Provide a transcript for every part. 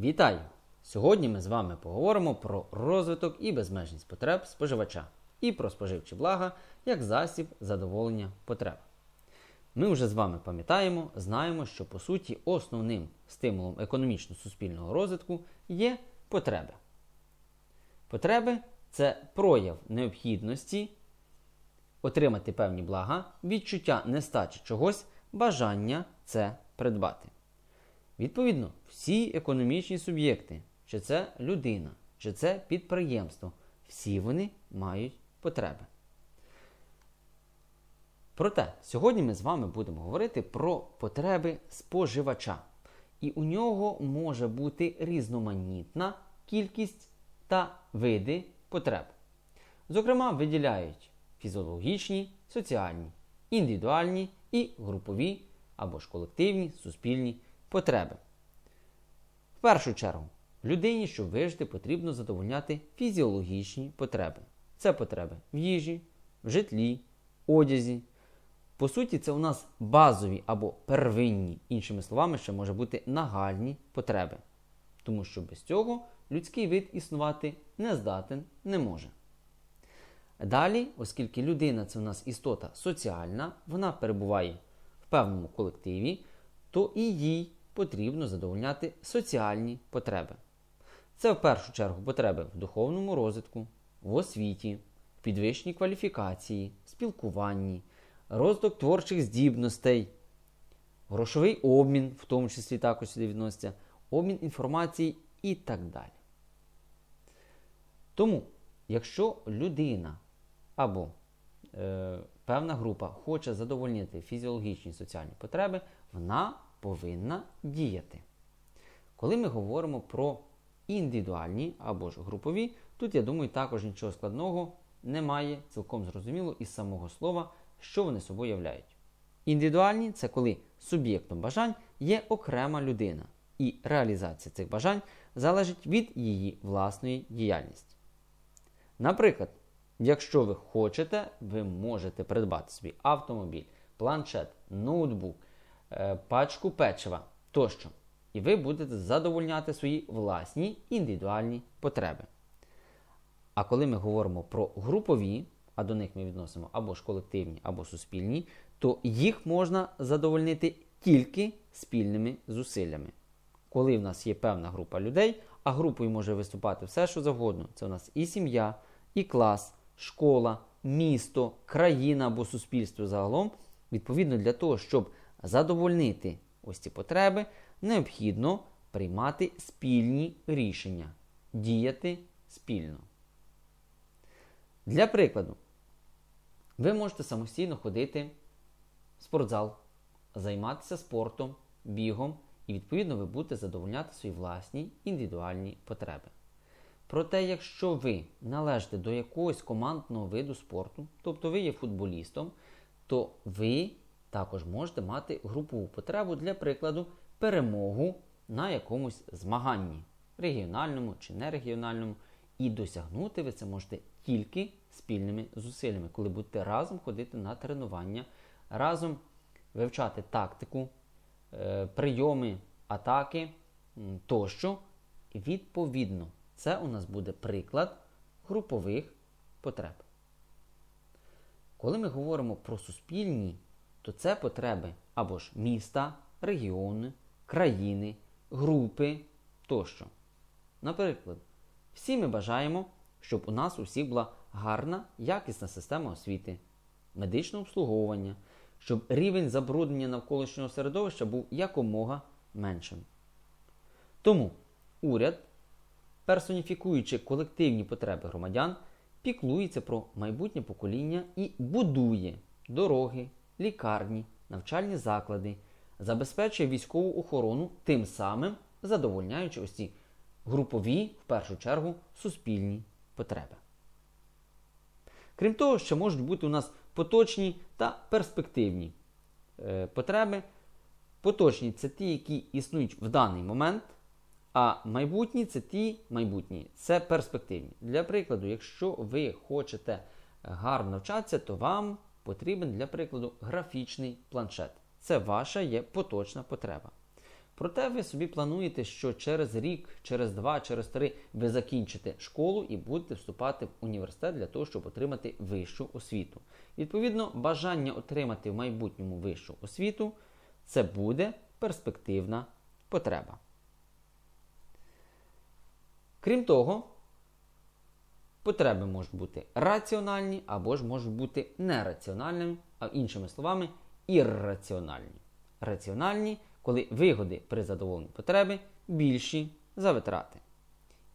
Вітаю! Сьогодні ми з вами поговоримо про розвиток і безмежність потреб споживача і про споживчі блага як засіб задоволення потреб. Ми вже з вами пам'ятаємо, знаємо, що по суті основним стимулом економічно-суспільного розвитку є потреби. Потреби це прояв необхідності отримати певні блага, відчуття нестачі чогось, бажання це придбати. Відповідно, всі економічні суб'єкти, чи це людина, чи це підприємство, всі вони мають потреби. Проте, сьогодні ми з вами будемо говорити про потреби споживача. І у нього може бути різноманітна кількість та види потреб. Зокрема, виділяють фізіологічні, соціальні, індивідуальні і групові або ж колективні суспільні потреби. В першу чергу, людині, щоб вижити, потрібно задовольняти фізіологічні потреби. Це потреби в їжі, в житлі, одязі. По суті, це у нас базові або первинні, іншими словами, ще може бути нагальні потреби. Тому що без цього людський вид існувати не здатен не може. Далі, оскільки людина це у нас істота соціальна, вона перебуває в певному колективі, то і їй потрібно задовольняти соціальні потреби. Це в першу чергу потреби в духовному розвитку, в освіті, в підвищенні кваліфікації, спілкуванні, розвиток творчих здібностей, грошовий обмін, в тому числі також сюди відноситься, обмін інформації і так далі. Тому, якщо людина або е, певна група хоче задовольнити фізіологічні соціальні потреби, вона повинна діяти. Коли ми говоримо про індивідуальні або ж групові, тут, я думаю, також нічого складного немає, цілком зрозуміло із самого слова, що вони собою являють. Індивідуальні це коли суб'єктом бажань є окрема людина, і реалізація цих бажань залежить від її власної діяльності. Наприклад, якщо ви хочете, ви можете придбати собі автомобіль, планшет, ноутбук, пачку печива тощо. І ви будете задовольняти свої власні індивідуальні потреби. А коли ми говоримо про групові, а до них ми відносимо або ж колективні, або суспільні, то їх можна задовольнити тільки спільними зусиллями. Коли в нас є певна група людей, а групою може виступати все, що завгодно. Це у нас і сім'я, і клас, школа, місто, країна або суспільство загалом. Відповідно, для того, щоб задовольнити ось ці потреби, необхідно приймати спільні рішення, діяти спільно. Для прикладу, ви можете самостійно ходити в спортзал, займатися спортом, бігом, і, відповідно, ви будете задовольняти свої власні індивідуальні потреби. Проте, якщо ви належите до якогось командного виду спорту, тобто ви є футболістом, то ви також можете мати групову потребу для прикладу перемогу на якомусь змаганні, регіональному чи нерегіональному, і досягнути ви це можете тільки спільними зусиллями, коли будете разом ходити на тренування, разом вивчати тактику, е, прийоми, атаки тощо. Відповідно, це у нас буде приклад групових потреб. Коли ми говоримо про суспільні, то це потреби або ж міста, регіони, країни, групи тощо. Наприклад, всі ми бажаємо, щоб у нас усіх була гарна, якісна система освіти, медичне обслуговування, щоб рівень забруднення навколишнього середовища був якомога меншим. Тому уряд, персоніфікуючи колективні потреби громадян, піклується про майбутнє покоління і будує дороги, лікарні, навчальні заклади, забезпечує військову охорону, тим самим задовольняючи ось ці групові, в першу чергу, суспільні потреби. Крім того, ще можуть бути у нас поточні та перспективні е, потреби. Поточні це ті, які існують в даний момент, а майбутні це ті майбутні, це перспективні. Для прикладу, якщо ви хочете гарно навчатися, то вам потрібен для прикладу графічний планшет. Це ваша є поточна потреба. Проте ви собі плануєте, що через рік, через два, через три ви закінчите школу і будете вступати в університет для того, щоб отримати вищу освіту. Відповідно, бажання отримати в майбутньому вищу освіту це буде перспективна потреба. Крім того, потреби можуть бути раціональні або ж можуть бути нераціональними, а іншими словами, ірраціональні. Раціональні, коли вигоди при задоволенні потреби більші за витрати.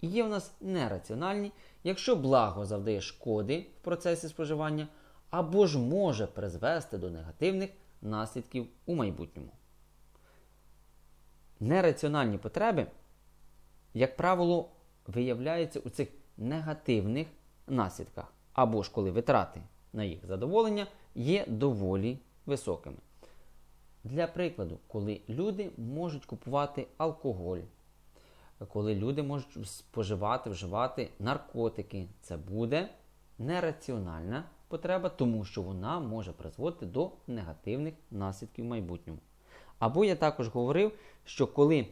І є в нас нераціональні, якщо благо завдає шкоди в процесі споживання, або ж може призвести до негативних наслідків у майбутньому. Нераціональні потреби, як правило, виявляються у цих негативних наслідках, або ж коли витрати на їх задоволення є доволі високими. Для прикладу, коли люди можуть купувати алкоголь, коли люди можуть споживати, вживати наркотики, це буде нераціональна потреба, тому що вона може призводити до негативних наслідків в майбутньому. Або я також говорив, що коли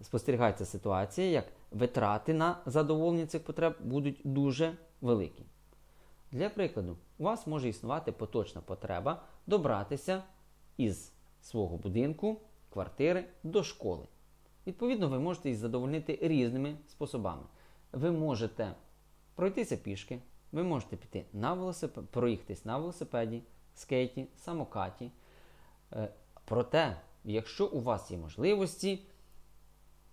спостерігається ситуація, як витрати на задоволення цих потреб будуть дуже великі. Для прикладу, у вас може існувати поточна потреба добратися із свого будинку, квартири до школи. Відповідно, ви можете їх задовольнити різними способами. Ви можете пройтися пішки, ви можете піти на велосипед, проїхатись на велосипеді, скейті, самокаті. Е, Проте, якщо у вас є можливості,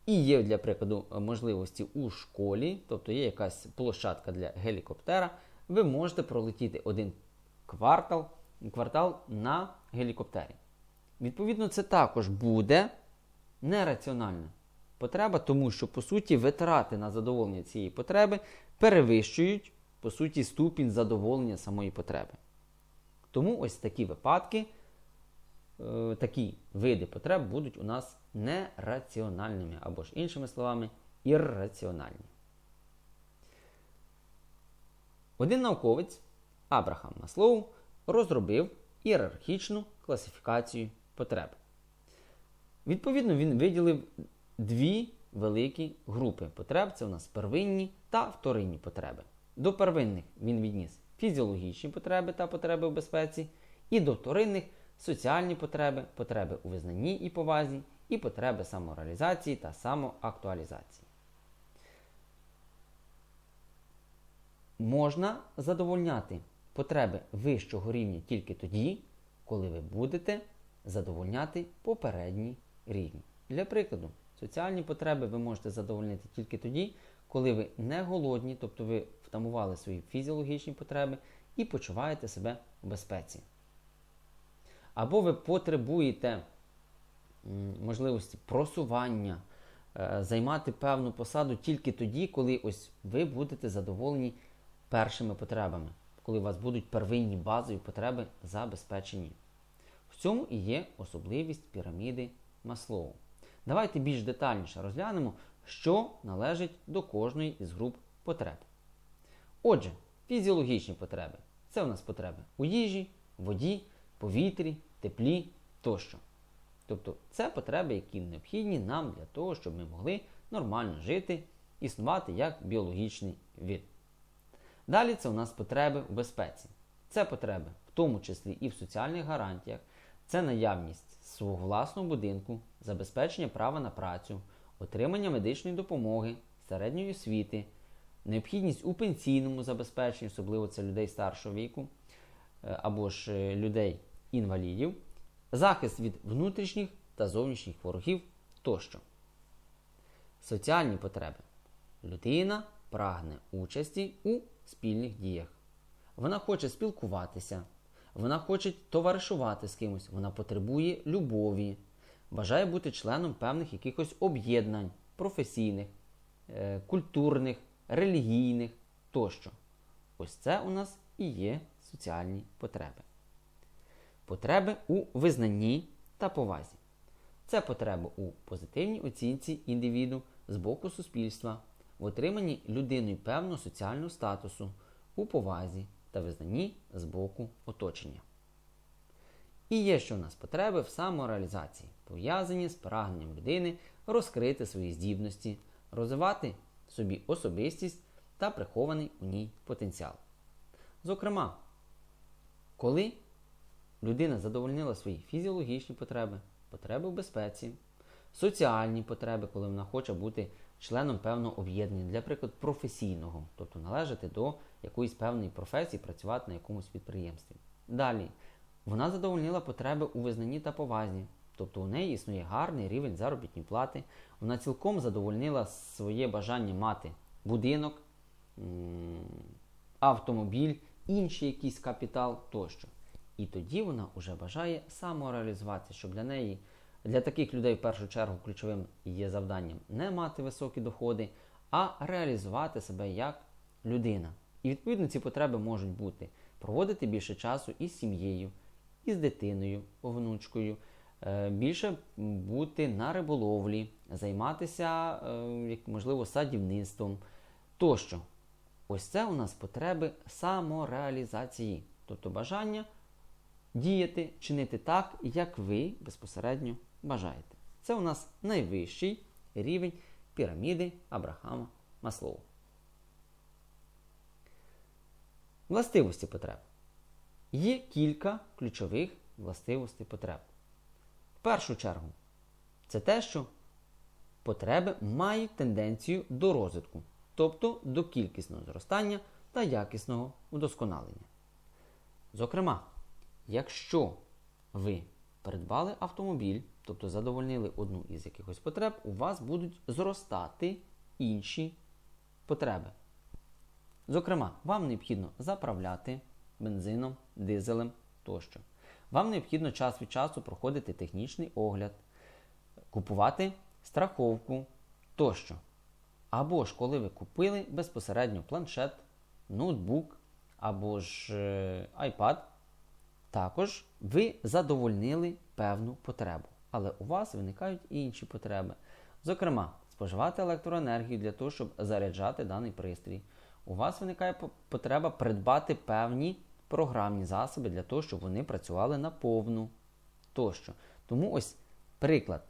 і є, для прикладу, можливості у школі, тобто є якась площадка для гелікоптера, ви можете пролетіти один квартал, квартал на гелікоптері. Відповідно, це також буде нераціональна потреба, тому що, по суті, витрати на задоволення цієї потреби перевищують, по суті, ступінь задоволення самої потреби. Тому ось такі випадки, е, такі види потреб будуть у нас нераціональними, або ж, іншими словами, ірраціональні. Один науковець Абрахам Маслоу розробив ієрархічну класифікацію потреб. Відповідно, він виділив дві великі групи потреб це у нас первинні та вторинні потреби. До первинних він відніс фізіологічні потреби та потреби в безпеці, і до вторинних соціальні потреби, потреби у визнанні і повазі, і потреби самореалізації та самоактуалізації. Можна задовольняти потреби вищого рівня тільки тоді, коли ви будете задовольняти попередній рівні. Для прикладу, соціальні потреби ви можете задовольнити тільки тоді, коли ви не голодні, тобто ви втамували свої фізіологічні потреби і почуваєте себе в безпеці. Або ви потребуєте можливості просування, е, займати певну посаду тільки тоді, коли ось ви будете задоволені першими потребами, коли у вас будуть первинні базові потреби забезпечені. В цьому і є особливість піраміди Маслоу. Давайте більш детальніше розглянемо, що належить до кожної із груп потреб. Отже, фізіологічні потреби це у нас потреби у їжі, воді, повітрі, теплі тощо. Тобто це потреби, які необхідні нам для того, щоб ми могли нормально жити, існувати як біологічний від. Далі це у нас потреби у безпеці. Це потреби, в тому числі і в соціальних гарантіях, це наявність свого власного будинку, забезпечення права на працю, отримання медичної допомоги, середньої освіти, необхідність у пенсійному забезпеченні, особливо це людей старшого віку е, або ж е, людей інвалідів, захист від внутрішніх та зовнішніх ворогів тощо. Соціальні потреби. Людина прагне участі у спільних діях. Вона хоче спілкуватися, вона хоче товаришувати з кимось, вона потребує любові, бажає бути членом певних якихось об'єднань, професійних, е, культурних, релігійних тощо. Ось це у нас і є соціальні потреби. Потреби у визнанні та повазі. Це потреба у позитивній оцінці індивіду з боку суспільства, в отриманні людиною певного соціального статусу, у повазі та визнанні з боку оточення. І є що в нас потреби в самореалізації, пов'язані з прагненням людини розкрити свої здібності, розвивати собі особистість та прихований у ній потенціал. Зокрема, коли людина задовольнила свої фізіологічні потреби, потреби в безпеці, соціальні потреби, коли вона хоче бути членом певного об'єднання, для прикладу, професійного, тобто належати до якоїсь певної професії, працювати на якомусь підприємстві. Далі, вона задовольнила потреби у визнанні та повазі, тобто у неї існує гарний рівень заробітної плати, вона цілком задовольнила своє бажання мати будинок, автомобіль, інший якийсь капітал тощо. І тоді вона вже бажає самореалізуватися, щоб для неї, для таких людей в першу чергу ключовим є завданням не мати високі доходи, а реалізувати себе як людина. І відповідно ці потреби можуть бути проводити більше часу із сім'єю, із дитиною, внучкою, е, більше бути на риболовлі, займатися, е, можливо, садівництвом тощо. Ось це у нас потреби самореалізації, тобто бажання діяти, чинити так, як ви безпосередньо бажаєте. Це у нас найвищий рівень піраміди Абрахама Маслоу. Властивості потреб. Є кілька ключових властивостей потреб. В першу чергу, це те, що потреби мають тенденцію до розвитку, тобто до кількісного зростання та якісного удосконалення. Зокрема, якщо ви придбали автомобіль, тобто задовольнили одну із якихось потреб, у вас будуть зростати інші потреби. Зокрема, вам необхідно заправляти бензином, дизелем тощо. Вам необхідно час від часу проходити технічний огляд, купувати страховку тощо. Або ж коли ви купили безпосередньо планшет, ноутбук або ж е, iPad, також ви задовольнили певну потребу. Але у вас виникають інші потреби. Зокрема, споживати електроенергію для того, щоб заряджати даний пристрій. У вас виникає потреба придбати певні програмні засоби для того, щоб вони працювали на повну тощо. Тому ось приклад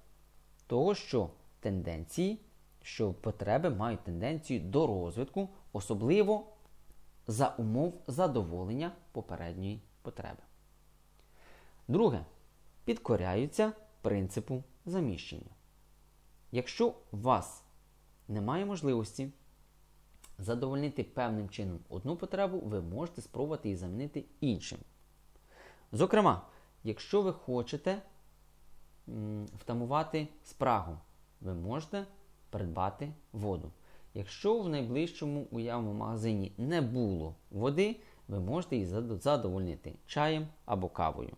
того, що тенденції, що потреби мають тенденцію до розвитку, особливо за умов задоволення попередньої потреби. Друге, підкоряються принципу заміщення. Якщо у вас немає можливості задовольнити певним чином одну потребу, ви можете спробувати її замінити іншим. Зокрема, якщо ви хочете втамувати спрагу, ви можете придбати воду. Якщо в найближчому уявному магазині не було води, ви можете її задовольнити чаєм або кавою.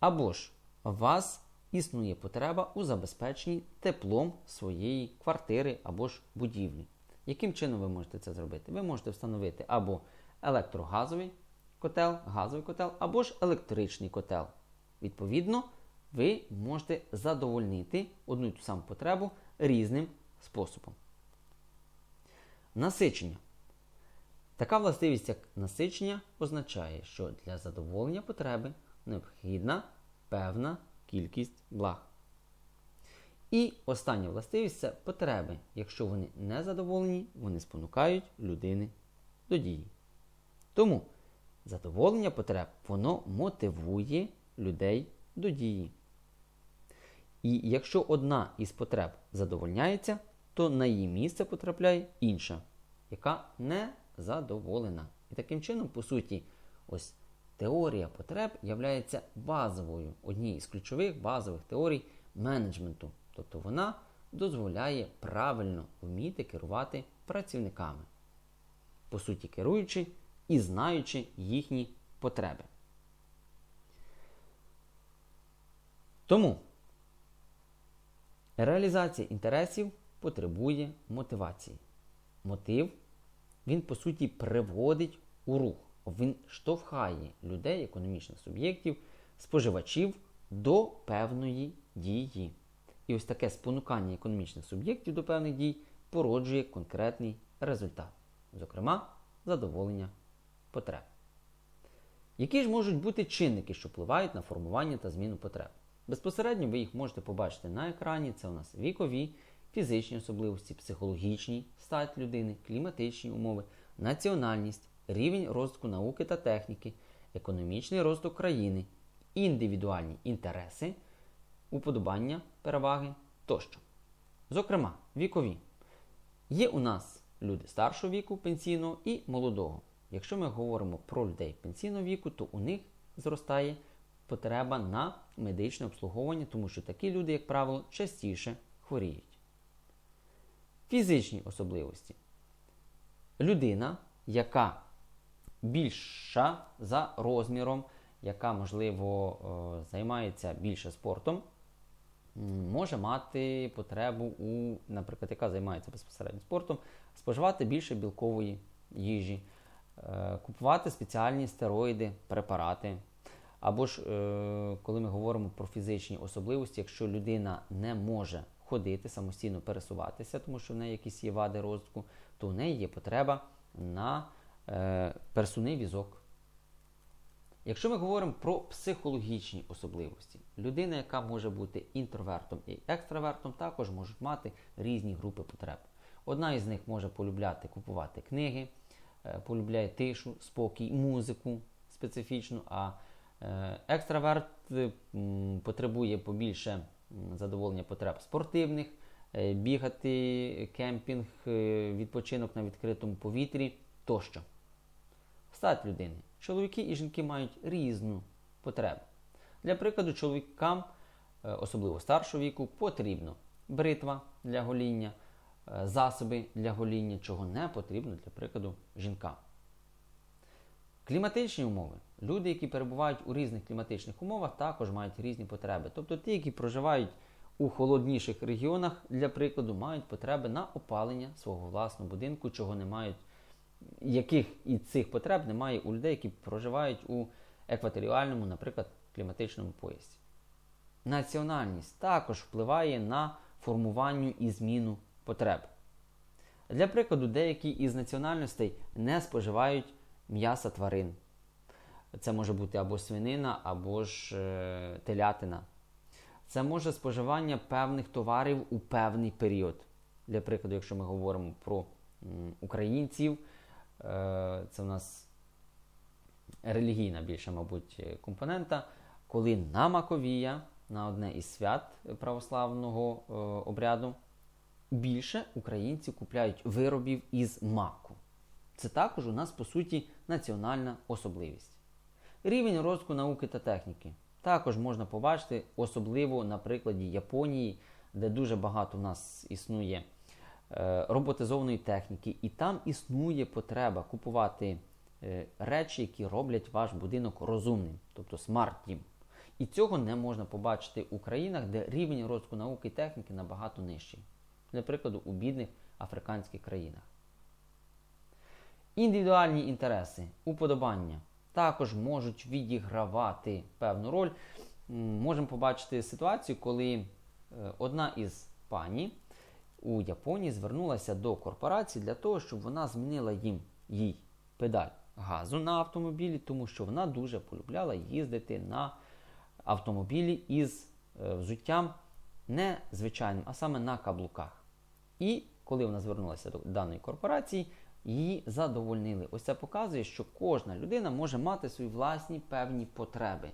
Або ж у вас існує потреба у забезпеченні теплом своєї квартири або ж будівлі. Яким чином ви можете це зробити? Ви можете встановити або електрогазовий котел, газовий котел, або ж електричний котел. Відповідно, ви можете задовольнити одну і ту саму потребу різним способом. Насичення. Така властивість, як насичення, означає, що для задоволення потреби необхідна певна кількість благ. І остання властивість це потреби. Якщо вони не задоволені, вони спонукають людини до дії. Тому задоволення потреб воно мотивує людей до дії. І якщо одна із потреб задовольняється, то на її місце потрапляє інша, яка не задоволена. І таким чином, по суті, ось теорія потреб є базовою, однією з ключових базових теорій менеджменту. Тобто вона дозволяє правильно вміти керувати працівниками, по суті, керуючи і знаючи їхні потреби. Тому реалізація інтересів потребує мотивації. Мотив, він, по суті, приводить у рух. Він штовхає людей, економічних суб'єктів, споживачів до певної дії. І ось таке спонукання економічних суб'єктів до певних дій породжує конкретний результат, зокрема, задоволення потреб. Які ж можуть бути чинники, що впливають на формування та зміну потреб? Безпосередньо ви їх можете побачити на екрані. Це у нас вікові, фізичні особливості, психологічні стать людини, кліматичні умови, національність, рівень розвитку науки та техніки, економічний розвиток країни, індивідуальні інтереси, уподобання, переваги тощо. Зокрема, вікові. Є у нас люди старшого віку пенсійного і молодого. Якщо ми говоримо про людей пенсійного віку, то у них зростає потреба на медичне обслуговування, тому що такі люди, як правило, частіше хворіють. Фізичні особливості. Людина, яка більша за розміром, яка, можливо, е, займається більше спортом, може мати потребу у, наприклад, яка займається безпосередньо спортом, споживати більше білкової їжі, е, купувати спеціальні стероїди, препарати. Або ж, е, коли ми говоримо про фізичні особливості, якщо людина не може ходити, самостійно пересуватися, тому що в неї якісь є вади розвитку, то в неї є потреба на е, персунний візок. Якщо ми говоримо про психологічні особливості, людина, яка може бути інтровертом і екстравертом, також можуть мати різні групи потреб. Одна із них може полюбляти купувати книги, е, полюбляє тишу, спокій, музику специфічну, а е, екстраверт е, потребує побільше задоволення потреб спортивних, бігати, кемпінг, відпочинок на відкритому повітрі тощо. Стать людини. Чоловіки і жінки мають різну потребу. Для прикладу, чоловікам, е, особливо старшого віку, потрібно бритва для гоління, е, засоби для гоління, чого не потрібно, для прикладу, жінкам. Кліматичні умови. Люди, які перебувають у різних кліматичних умовах, також мають різні потреби. Тобто ті, які проживають у холодніших регіонах, для прикладу, мають потреби на опалення свого власного будинку, чого не мають, яких і цих потреб немає у людей, які проживають у екваторіальному, наприклад, кліматичному поясі. Національність також впливає на формування і зміну потреб. Для прикладу, деякі із національностей не споживають м'яса тварин. Це може бути або свинина, або ж е, телятина. Це може споживання певних товарів у певний період. Для прикладу, якщо ми говоримо про м, українців, це у нас релігійна більше, мабуть, е, компонента, коли на Маковія, на одне із свят православного е, обряду, більше українці купляють виробів із маку. Це також у нас, по суті, національна особливість. Рівень розвитку науки та техніки. Також можна побачити, особливо на прикладі Японії, де дуже багато в нас існує е, роботизованої техніки, і там існує потреба купувати е, речі, які роблять ваш будинок розумним, тобто смарт-дім. І цього не можна побачити у країнах, де рівень розвитку науки і техніки набагато нижчий. Для у бідних африканських країнах. Індивідуальні інтереси, уподобання також можуть відігравати певну роль. Можемо побачити ситуацію, коли е, одна із пані у Японії звернулася до корпорації для того, щоб вона змінила їм їй педаль газу на автомобілі, тому що вона дуже полюбляла їздити на автомобілі із е, взуттям не звичайним, а саме на каблуках. І коли вона звернулася до даної корпорації, її задовольнили. Ось це показує, що кожна людина може мати свої власні певні потреби.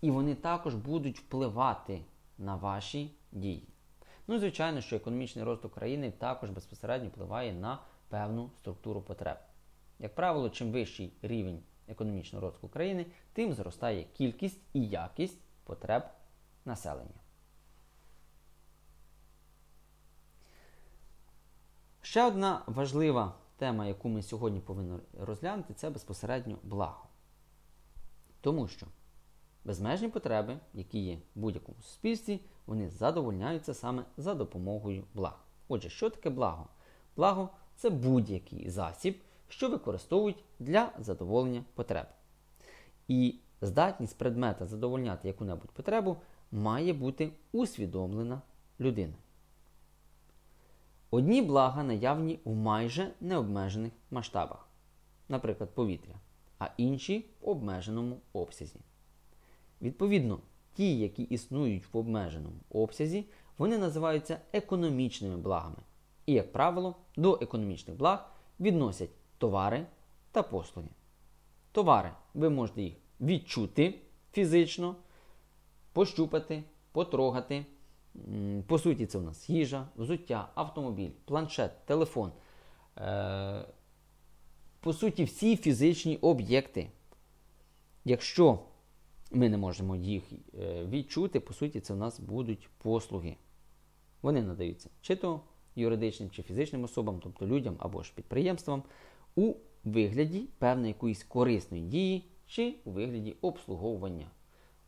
І вони також будуть впливати на ваші дії. Ну і звичайно, що економічний розвиток країни також безпосередньо впливає на певну структуру потреб. Як правило, чим вищий рівень економічного розвитку країни, тим зростає кількість і якість потреб населення. Ще одна важлива тема, яку ми сьогодні повинні розглянути, це безпосередньо благо. Тому що безмежні потреби, які є в будь-якому суспільстві, вони задовольняються саме за допомогою благ. Отже, що таке благо? Благо це будь-який засіб, що використовують для задоволення потреб. І здатність предмета задовольняти яку-небудь потребу має бути усвідомлена людиною. Одні блага наявні в майже необмежених масштабах, наприклад, повітря, а інші в обмеженому обсязі. Відповідно, ті, які існують в обмеженому обсязі, вони називаються економічними благами. І, як правило, до економічних благ відносять товари та послуги. Товари ви можете їх відчути фізично, пощупати, потрогати. По суті, це у нас їжа, взуття, автомобіль, планшет, телефон. Е, По суті, всі фізичні об'єкти. Якщо ми не можемо їх е, відчути, по суті, це у нас будуть послуги. Вони надаються чи то юридичним чи фізичним особам, тобто людям або ж підприємствам, у вигляді певної якоїсь корисної дії чи у вигляді обслуговування,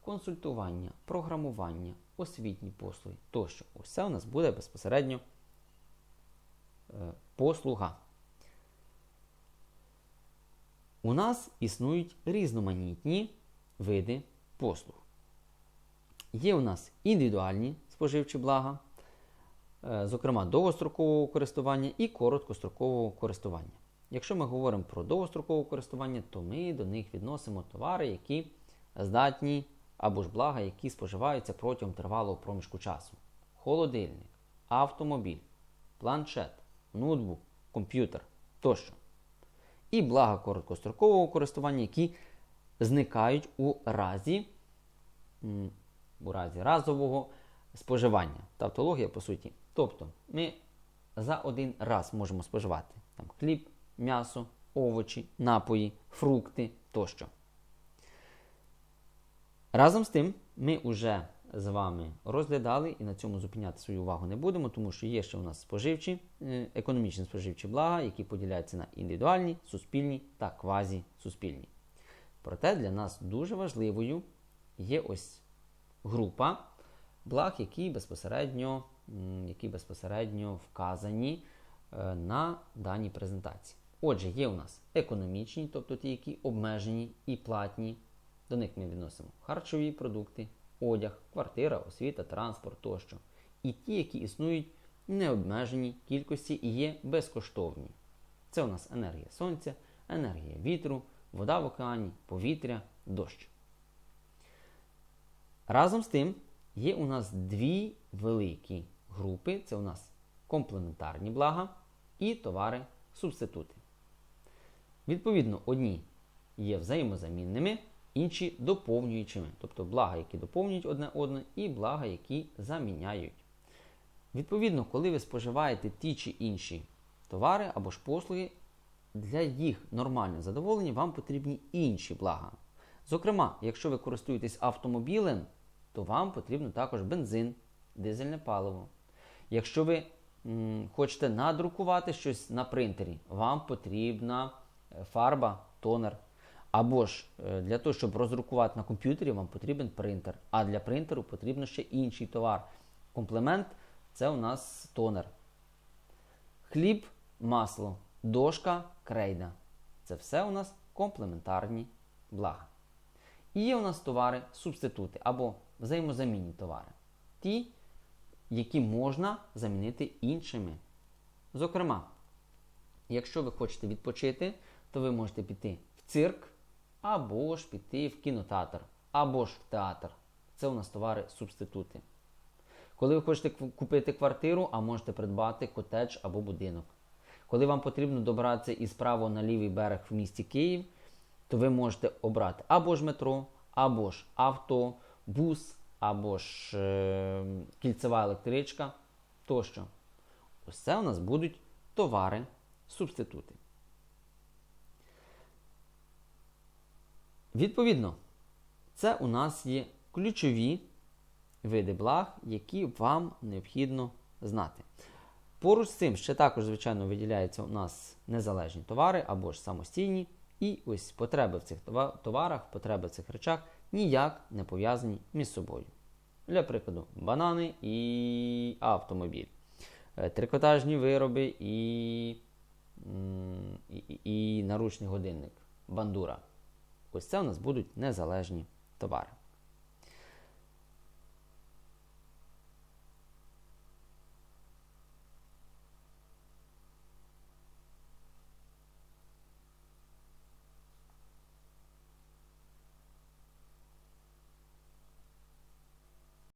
консультування, програмування, освітні послуги тощо. Це у нас буде безпосередньо е, послуга. У нас існують різноманітні види послуг. Є у нас індивідуальні споживчі блага, е, зокрема довгострокового користування і короткострокового користування. Якщо ми говоримо про довгострокове користування, то ми до них відносимо товари, які здатні або ж блага, які споживаються протягом тривалого проміжку часу. Холодильник, автомобіль, планшет, ноутбук, комп'ютер тощо. І блага короткострокового користування, які зникають у разі, у разі разового споживання. Тавтологія, по суті. Тобто, ми за один раз можемо споживати там, хліб, м'ясо, овочі, напої, фрукти тощо. Разом з тим, ми вже з вами розглядали і на цьому зупиняти свою увагу не будемо, тому що є ще у нас споживчі, е, економічні споживчі блага, які поділяються на індивідуальні, суспільні та квазісуспільні. Проте для нас дуже важливою є ось група благ, які безпосередньо, які безпосередньо вказані е, на даній презентації. Отже, є у нас економічні, тобто ті, які обмежені і платні. До них ми відносимо харчові продукти, одяг, квартира, освіта, транспорт тощо. І ті, які існують в необмеженій кількості і є безкоштовні. Це у нас енергія сонця, енергія вітру, вода в океані, повітря, дощ. Разом з тим є у нас дві великі групи: це у нас комплементарні блага і товари-субститути. Відповідно, одні є взаємозамінними, інші доповнюючими, тобто блага, які доповнюють одне одне, і блага, які заміняють. Відповідно, коли ви споживаєте ті чи інші товари або ж послуги, для їх нормального задоволення вам потрібні інші блага. Зокрема, якщо ви користуєтесь автомобілем, то вам потрібно також бензин, дизельне паливо. Якщо ви м, хочете надрукувати щось на принтері, вам потрібна е, фарба, тонер. Або ж е, для того, щоб роздрукувати на комп'ютері, вам потрібен принтер. А для принтеру потрібно ще інший товар. Комплемент це у нас тонер. Хліб, масло, дошка, крейда. Це все у нас комплементарні блага. І є у нас товари-субститути або взаємозамінні товари. Ті, які можна замінити іншими. Зокрема, якщо ви хочете відпочити, то ви можете піти в цирк, або ж піти в кінотеатр, або ж в театр. Це у нас товари-субститути. Коли ви хочете купити квартиру, а можете придбати котедж або будинок. Коли вам потрібно добратися із правого на лівий берег в місті Київ, то ви можете обрати або ж метро, або ж авто, бус, або ж е, кільцева електричка тощо. Ось у нас будуть товари-субститути. Відповідно, це у нас є ключові види благ, які вам необхідно знати. Поруч з цим ще також, звичайно, виділяються у нас незалежні товари або ж самостійні. І ось потреби в цих товарах, потреби в цих речах ніяк не пов'язані між собою. Для прикладу, банани і автомобіль, е, трикотажні вироби і, і, і наручний годинник, бандура. Ось це у нас будуть незалежні товари.